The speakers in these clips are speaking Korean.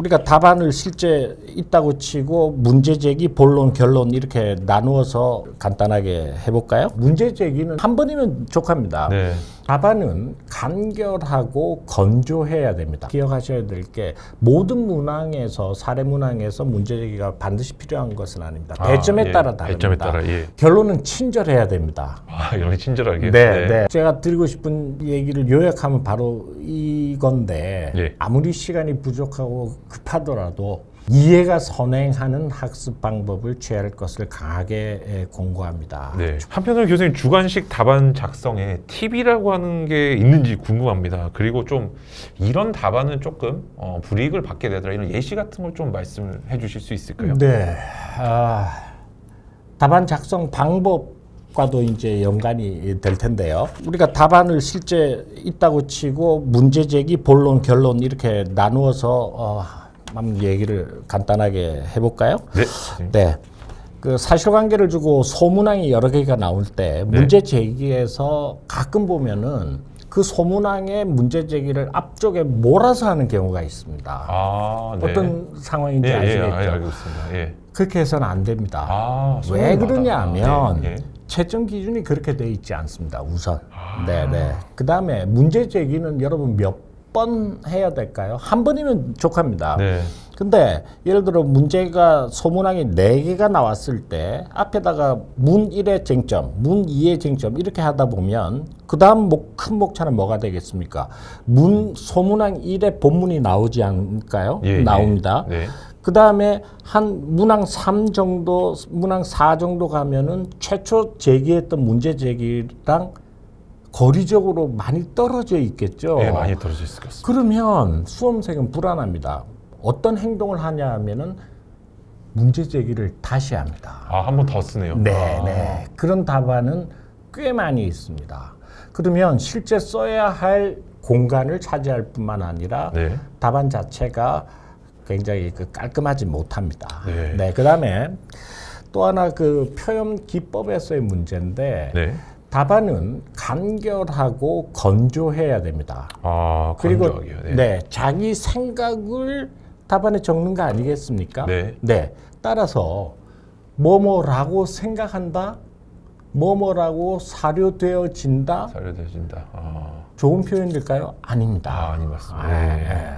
우리가 답안을 실제 있다고 치고 문제 제기, 본론, 결론 이렇게 나누어서 간단하게 해볼까요? 문제 제기는 한 번이면 족합니다. 네. 답안은 간결하고 건조해야 됩니다. 기억하셔야 될 게 모든 문항에서 사례 문항에서 문제 제기가 반드시 필요한 것은 아닙니다. 아, 대점에 예. 따라 다릅니다. 대점에 따라, 예. 결론은 친절해야 됩니다. 아, 이렇게 친절하게. 네, 네. 제가 드리고 싶은 얘기를 요약하면 바로 이건데 예. 아무리 시간이 부족하고 급하더라도 이해가 선행하는 학습 방법을 취할 것을 강하게 에, 공고합니다. 네. 한편으로 교수님 주관식 답안 작성에 팁이라고 하는 게 있는지 궁금합니다. 그리고 좀 이런 답안은 조금 어, 불이익을 받게 되더라 이런 예시 같은 걸 좀 말씀을 해주실 수 있을까요? 네. 아, 답안 작성 방법 과도 이제 연관이 될 텐데요. 우리가 답안을 실제 있다고 치고 문제 제기, 본론, 결론 이렇게 나누어서 어, 한번 얘기를 간단하게 해볼까요? 네. 네. 그 사실관계를 주고 소문항이 여러 개가 나올 때 네. 문제 제기에서 가끔 보면은 그 소문항의 문제 제기를 앞쪽에 몰아서 하는 경우가 있습니다. 아, 네. 어떤 상황인지 예, 예, 아시겠죠? 아, 예, 알고 있습니다. 예. 그렇게 해서는 안 됩니다. 아, 왜 소문마다. 그러냐면 예, 예. 채점 기준이 그렇게 돼 있지 않습니다. 우선. 아. 네, 네. 그 다음에 문제 제기는 여러분 몇 번 해야 될까요? 한 번이면 족합니다. 네. 근데 예를 들어 문제가 소문항이 네개가 나왔을 때 앞에다가 문 1의 쟁점, 문 2의 쟁점 이렇게 하다 보면 그 다음 목, 큰 목차는 뭐가 되겠습니까? 문 소문항 1의 본문이 나오지 않을까요? 예, 예. 나옵니다. 네. 그 다음에 한 문항 3 정도, 문항 4 정도 가면은 최초 제기했던 문제 제기랑 거리적으로 많이 떨어져 있겠죠. 예, 많이 떨어져 있을 것 같습니다. 그러면 수험생은 불안합니다. 어떤 행동을 하냐 하면은 문제 제기를 다시 합니다. 아, 한 번 더 쓰네요. 네, 아. 네. 그런 답안은 꽤 많이 있습니다. 그러면 실제 써야 할 공간을 차지할 뿐만 아니라 네. 답안 자체가 굉장히 그 깔끔하지 못합니다. 네. 네. 그다음에 또 하나 그 표현 기법에서의 문제인데 네. 답안은 간결하고 건조해야 됩니다. 아, 그리고 건조하게요. 네. 네. 자기 생각을 답안에 적는 거 아니겠습니까? 네. 따라서 뭐뭐라고 생각한다, 뭐뭐라고 사료되어진다. 살려드신다. 아, 좋은 표현일까요? 아 아닙니다. 아닌 것 같습니다. 아, 예. 예.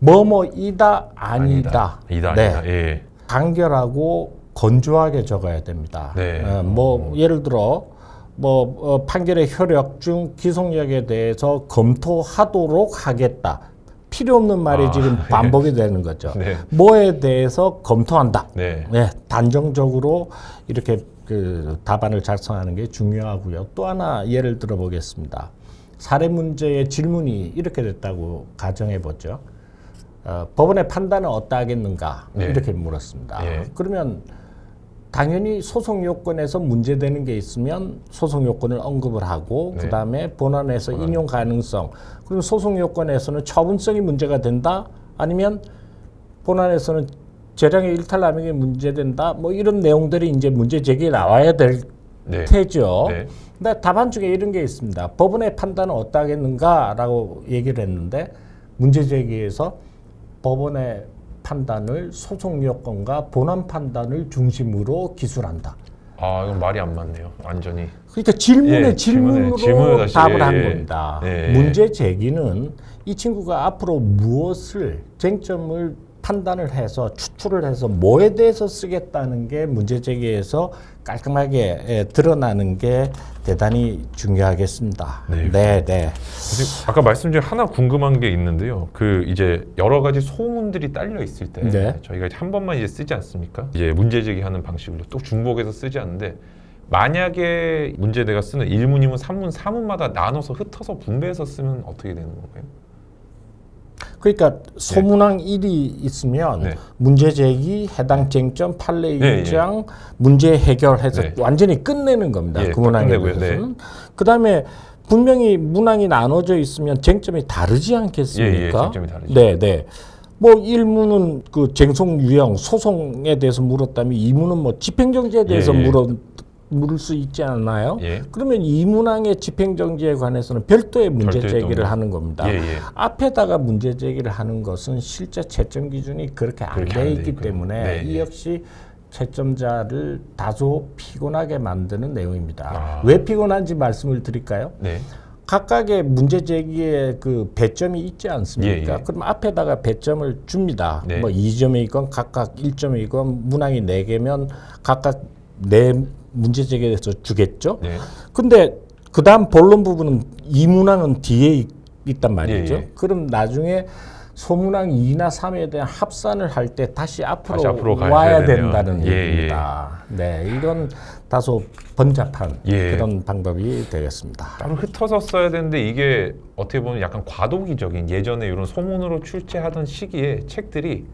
뭐뭐이다 아니다. 이다 네. 아니다. 예. 간결하고 건조하게 적어야 됩니다. 네. 어, 뭐 예를 들어 뭐 어, 판결의 효력 중 기속력에 대해서 검토하도록 하겠다. 필요 없는 말이 아, 지금 예. 반복이 되는 거죠. 네. 뭐에 대해서 검토한다. 네. 네, 단정적으로 이렇게 그 답안을 작성하는 게 중요하고요. 또 하나 예를 들어 보겠습니다. 사례 문제의 질문이 이렇게 됐다고 가정해 보죠. 어, 법원의 판단은 어떠하겠는가 네. 이렇게 물었습니다. 예. 그러면 당연히 소송 요건에서 문제되는 게 있으면 소송 요건을 언급을 하고 네. 그다음에 본안에서 인용 가능성 그리고 소송 요건에서는 처분성이 문제가 된다 아니면 본안에서는 재량의 일탈남용이 문제된다 뭐 이런 내용들이 이제 문제 제기에 나와야 될 네. 테죠. 네. 근데 답안 중에 이런 게 있습니다. 법원의 판단은 어떠하겠는가라고 얘기를 했는데 문제 제기에서 법원의 판단을 소송 요건과 본안 판단을 중심으로 기술한다. 아, 이건 말이 안 맞네요. 완전히. 그러니까 질문에 예, 질문으로 질문에 다시, 답을 예, 한 예. 겁니다. 예, 예. 문제 제기는 이 친구가 앞으로 무엇을 쟁점을 판단을 해서 추출을 해서 뭐에 대해서 쓰겠다는 게 문제 제기에서 깔끔하게 예, 드러나는 게 대단히 중요하겠습니다. 네. 네, 네. 아까 말씀 중에 하나 궁금한 게 있는데요. 그 이제 여러 가지 소문들이 딸려 있을 때 네. 저희가 이제 한 번만 이제 쓰지 않습니까? 이제 문제 제기하는 방식으로 또 중복해서 쓰지 않는데 만약에 문제 내가 쓰는 1문, 2문, 3문, 4문마다 나눠서 흩어서 분배해서 쓰면 어떻게 되는 건가요? 그러니까 소문항 1이 있으면 네. 문제 제기, 해당 쟁점, 판례 예, 입장, 문제 해결해서 네. 완전히 끝내는 겁니다. 예, 그 문항에 끝내고요. 대해서는. 그다음에 분명히 문항이 나눠져 있으면 쟁점이 다르지 않겠습니까? 예, 예, 쟁점이 다르죠. 네, 네. 뭐 1문은 그 쟁송 유형, 소송에 대해서 물었다면 2문은 뭐 집행정지에 대해서 예, 예. 물었 물을 수 있지 않나요? 예. 그러면 이 문항의 집행정지에 관해서는 별도의 문제 별도의 제기를 동- 하는 겁니다. 예, 예. 앞에다가 문제 제기를 하는 것은 실제 채점 기준이 그렇게 안 돼 있기. 때문에 네, 이 예. 역시 채점자를 다소 피곤하게 만드는 내용입니다. 아. 왜 피곤한지 말씀을 드릴까요? 네. 각각의 문제 제기에 그 배점이 있지 않습니까? 예, 예. 그럼 앞에다가 배점을 줍니다. 네. 뭐 2점이건 각각 1점이건 문항이 4개면 각각 네 문제 제기에서 주겠죠. 네. 근데 그다음 본론 부분은 이 문항은 뒤에 있, 있단 말이죠. 예, 예. 그럼 나중에 소문항 2나 3에 대한 합산을 할 때 다시 앞으로, 다시 앞으로 와야. 된다는 예, 예. 얘기입니다. 네, 이건 다소 번잡한 예. 그런 방법이 되겠습니다. 따로 흩어서 써야 되는데 이게 어떻게 보면 약간 과도기적인 예전에 이런 소문으로 출제하던 시기에 책들이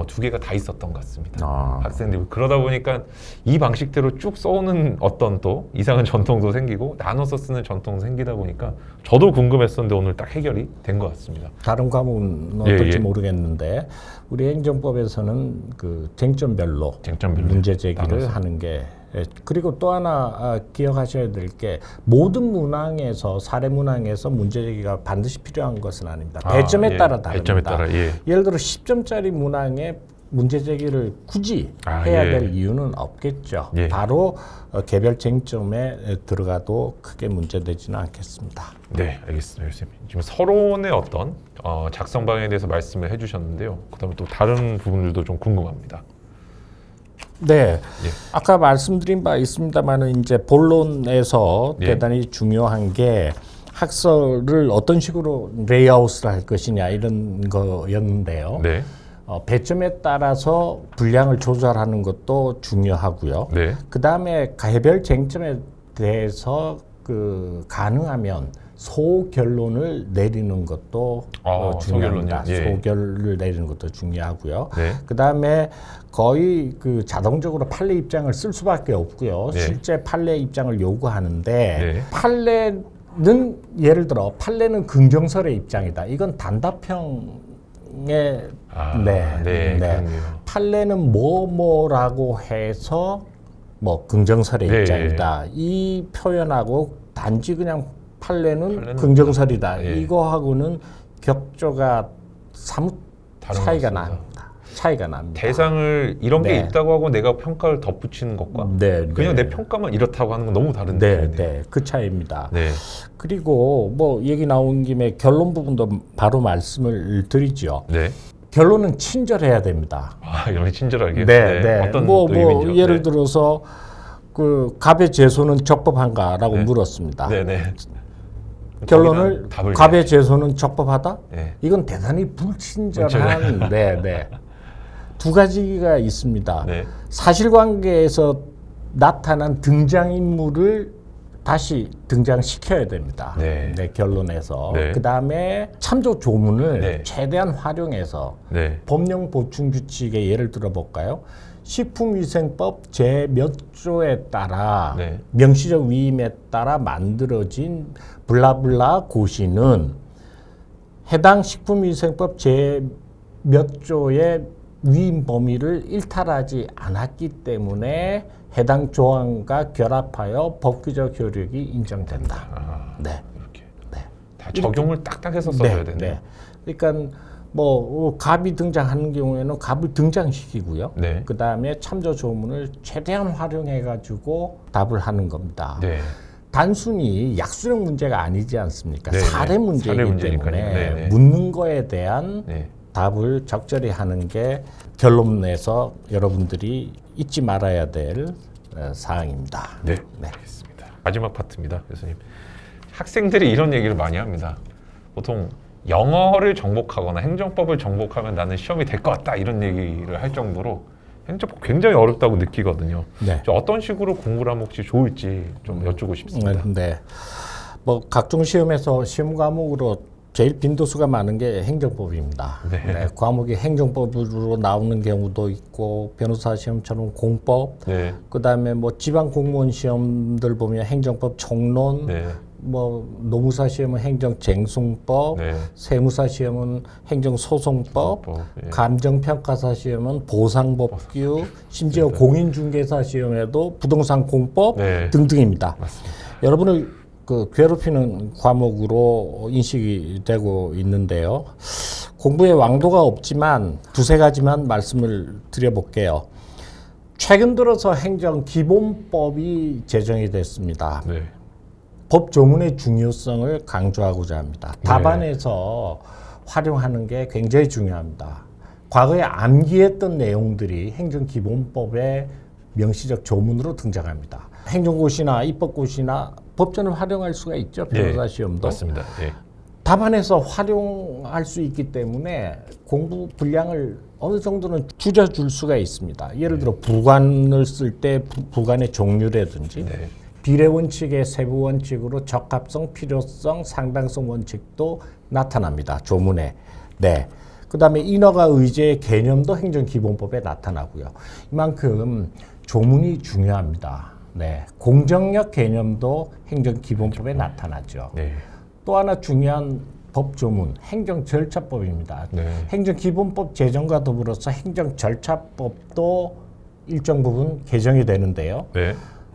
어, 두 개가 다 있었던 것 같습니다. 아. 학생들 그러다 보니까 이 방식대로 쭉 써오는 어떤 또 이상한 전통도 생기고 나눠서 쓰는 전통도 생기다 보니까 저도 궁금했었는데 오늘 딱 해결이 된 것 같습니다. 다른 과목은 예, 어떨지 예. 모르겠는데 우리 행정법에서는 그 쟁점별로 쟁점별로 문제 제기를 나눠서. 하는 게 예, 그리고 또 하나 아, 기억하셔야 될 게 모든 문항에서 사례 문항에서 문제 제기가 반드시 필요한 것은 아닙니다. 아, 배점에 예. 따라 다릅니다. 배점에 따라 예. 예를 들어 10점짜리 문항에 문제 제기를 굳이 아, 해야 예. 될 이유는 없겠죠. 예. 바로 어, 개별 쟁점에 들어가도 크게 문제되지는 않겠습니다. 네, 알겠습니다, 교수님. 지금 서론의 어떤 어, 작성 방향에 대해서 말씀을 해주셨는데요. 그다음에 또 다른 부분들도 좀 궁금합니다. 네. 예. 아까 말씀드린 바 있습니다만은 이제 본론에서 예. 대단히 중요한 게 학설을 어떤 식으로 레이아웃을 할 것이냐 이런 거였는데요. 네, 어, 배점에 따라서 분량을 조절하는 것도 중요하고요. 네, 그 다음에 개별 쟁점에 대해서 그 가능하면 소결론을 내리는 것도 아, 어, 중요합니다. 소결론이요? 예. 소결을 내리는 것도 중요하고요. 네, 그 다음에 거의 그 자동적으로 판례 입장을 쓸 수밖에 없고요. 네. 실제 판례 입장을 요구하는데 네. 판례는 예를 들어 판례는 긍정설의 입장이다. 이건 단답형의 아, 네, 네, 네. 판례는 뭐 뭐라고 해서 뭐 긍정설의 네. 입장이다. 이 표현하고 단지 그냥 판례는, 긍정설이다. 예. 이거하고는 격조가 사뭇 차이가. 납니다. 차이가 납니다. 대상을 이런 게 네. 있다고 하고 내가 평가를 덧붙이는 것과 네, 그냥 네. 내 평가만 이렇다고 하는 건 너무 다른 네. 네, 그 차이입니다. 네, 그리고 뭐 얘기 나온 김에 결론 부분도 바로 말씀을 드리죠. 네. 결론은 친절해야 됩니다. 아, 이렇게 친절하게. 네, 네. 어떤 뭐, 또뭐 의미인지요? 예를 네. 들어서 그 갑의 제소는 적법한가라고 네. 물었습니다. 네, 네. 결론을 갑의 제소는 적법하다? 네. 이건 대단히 불친절한 네, 네. 두 가지가 있습니다. 네. 사실관계에서 나타난 등장인물을 다시 등장시켜야 됩니다. 네. 결론에서 네. 그 다음에 참조 조문을 네. 최대한 활용해서 네. 법령 보충 규칙의 예를 들어 볼까요? 식품위생법 제 몇 조에 따라 네. 명시적 위임에 따라 만들어진 블라블라 고시는 해당 식품위생법 제 몇 조의 위임 범위를 일탈하지 않았기 때문에 해당 조항과 결합하여 법규적 효력이 인정된다. 아, 네. 이렇게 네. 다 적용을 딱딱 해서 써야 되네요. 그러니까 뭐 어, 갑이 등장하는 경우에는 갑을 등장시키고요. 네. 그 다음에 참조 조문을 최대한 활용해 가지고 답을 하는 겁니다. 네. 단순히 약수령 문제가 아니지 않습니까? 네네. 사례 문제이기 사례. 때문에 네네. 묻는 거에 대한 네. 답을 적절히 하는 게 결론에서 여러분들이 잊지 말아야 될 어, 사항입니다. 네. 네. 알겠습니다. 마지막 파트입니다, 교수님. 학생들이 이런 얘기를 많이 합니다. 보통 영어를 정복하거나 행정법을 정복하면 나는 시험이 될 것 같다 이런 얘기를 할 정도로 행정법 굉장히 어렵다고 느끼거든요. 네. 저 어떤 식으로 공부를 하면 혹시 좋을지 좀 여쭈고 싶습니다. 네. 뭐 각종 시험에서 시험 과목으로 제일 빈도수가 많은 게 행정법입니다. 네. 과목이 행정법으로 나오는 경우도 있고 변호사 시험처럼 공법, 네. 그다음에 뭐 지방 공무원 시험들 보면 행정법 총론, 네. 뭐 노무사 시험은 행정쟁송법, 네. 세무사 시험은 행정소송법, 뭐, 예. 감정평가사 시험은 보상법규, 심지어 공인중개사 시험에도 부동산 공법 네. 등등입니다. 맞습니다. 여러분을 그 괴롭히는 과목으로 인식이 되고 있는데요. 공부에 왕도가 없지만 두세 가지만 말씀을 드려볼게요. 최근 들어서 행정 기본법이 제정이 됐습니다. 네. 법 조문의 중요성을 강조하고자 합니다. 네. 답안에서 활용하는 게 굉장히 중요합니다. 과거에 암기했던 내용들이 행정기본법의 명시적 조문으로 등장합니다. 행정고시나 입법고시나 법전을 활용할 수가 있죠. 변호사 예, 시험도. 맞습니다. 예. 답안에서 활용할 수 있기 때문에 공부 분량을 어느 정도는 줄여줄 수가 있습니다. 예를 들어 부관을 쓸 때 부관의 종류라든지 네. 비례 원칙의 세부 원칙으로 적합성, 필요성, 상당성 원칙도 나타납니다. 조문에. 네. 그다음에 인허가 의제의 개념도 행정기본법에 나타나고요. 이만큼 조문이 중요합니다. 네. 공정력 개념도 행정기본법에 나타나죠. 네. 또 하나 중요한 법 조문, 행정절차법입니다. 네. 행정기본법 제정과 더불어서 행정절차법도 일정 부분 개정이 되는데요. 네.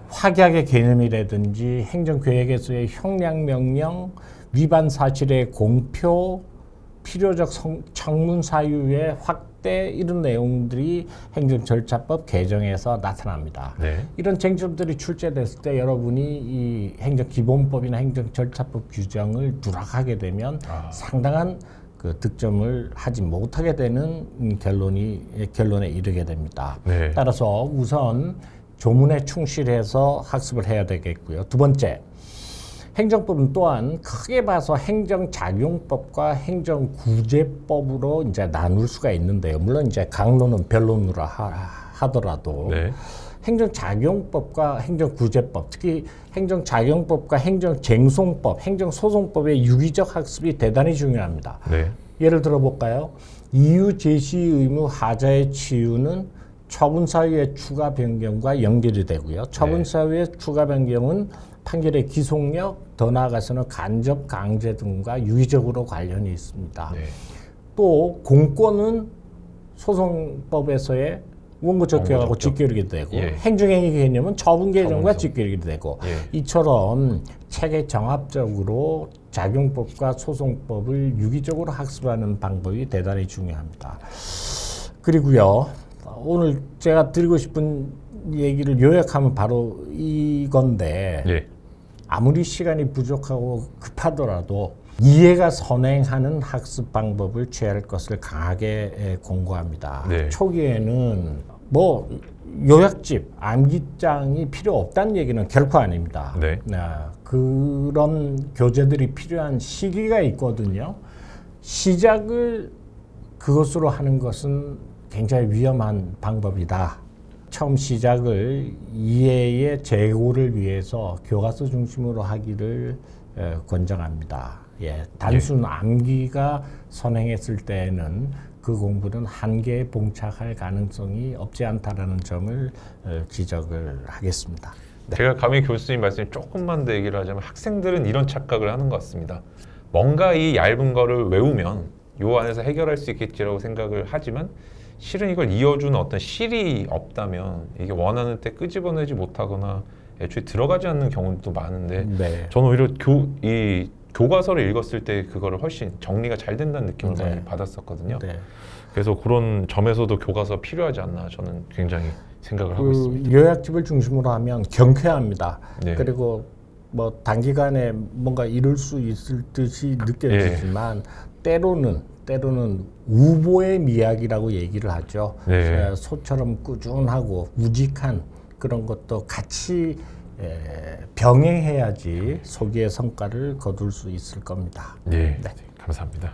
확약의 개념이라든지 행정계획에서의 형량명령, 위반 사실의 공표, 필요적 성, 청문 사유의 확대 이런 내용들이 행정절차법 개정에서 나타납니다. 네. 이런 쟁점들이 출제됐을 때 여러분이 이 행정기본법이나 행정절차법 규정을 누락하게 되면 아. 상당한 그 득점을 하지 못하게 되는 음, 결론이 결론에 이르게 됩니다. 네. 따라서 우선 조문에 충실해서 학습을 해야 되겠고요. 두 번째, 행정법은 또한 크게 봐서 행정작용법과 행정구제법으로 이제 나눌 수가 있는데요. 물론 이제 강론은 변론으로 하, 하더라도 네. 행정작용법과 행정구제법, 특히 행정작용법과 행정쟁송법, 행정소송법의 유기적 학습이 대단히 중요합니다. 네. 예를 들어 볼까요? 이유 제시 의무 하자의 치유는 처분 사유의 추가 변경과 연결이 되고요. 처분 네. 사유의 추가 변경은 판결의 기속력, 더 나아가서는 간접 강제 등과 유기적으로 관련이 있습니다. 네. 또 공권은 소송법에서의 원고 적격하고 원고 적격. 직결이 되고 예. 행정행위 개념은 처분 개정과. 직결이 되고 예. 이처럼 체계 정합적으로 작용법과 소송법을 유기적으로 학습하는 방법이 대단히 중요합니다. 그리고요 오늘 제가 드리고 싶은 얘기를 요약하면 바로 이건데 예. 아무리 시간이 부족하고 급하더라도 이해가 선행하는 학습 방법을 취할 것을 강하게 에, 공고합니다. 네. 초기에는 뭐 요약집, 암기장이 필요 없다는 얘기는 결코 아닙니다. 네. 그런 교재들이 필요한 시기가 있거든요. 시작을 그것으로 하는 것은 굉장히 위험한 방법이다. 처음 시작을 이해의 제고를 위해서 교과서 중심으로 하기를 에, 권장합니다. 예, 단순 암기가 선행했을 때에는 그 공부는 한계에 봉착할 가능성이 없지 않다라는 점을 어, 지적을 하겠습니다. 제가 감히 교수님 말씀에 조금만 더 얘기를 하자면 학생들은 이런 착각을 하는 것 같습니다. 뭔가 이 얇은 거를 외우면 요 안에서 해결할 수 있겠지라고 생각을 하지만 실은 이걸 이어주는 어떤 실이 없다면 이게 원하는 때 끄집어내지 못하거나 애초에 들어가지 않는 경우도 많은데 네. 저는 오히려 교, 이 교과서를 읽었을 때 그거를 훨씬 정리가 잘 된다는 느낌을 네. 많이 받았었거든요. 네. 그래서 그런 점에서도 교과서 필요하지 않나 저는 굉장히 생각을 하고 있습니다. 그 요약집을 중심으로 하면 경쾌합니다. 네. 그리고 뭐 단기간에 뭔가 이룰 수 있을 듯이 느껴지지만 때로는 때로는 우보의 미학이라고 얘기를 하죠. 네. 에, 소처럼 꾸준하고 우직한 그런 것도 같이 에, 병행해야지 소기의 성과를 거둘 수 있을 겁니다. 예, 감사합니다.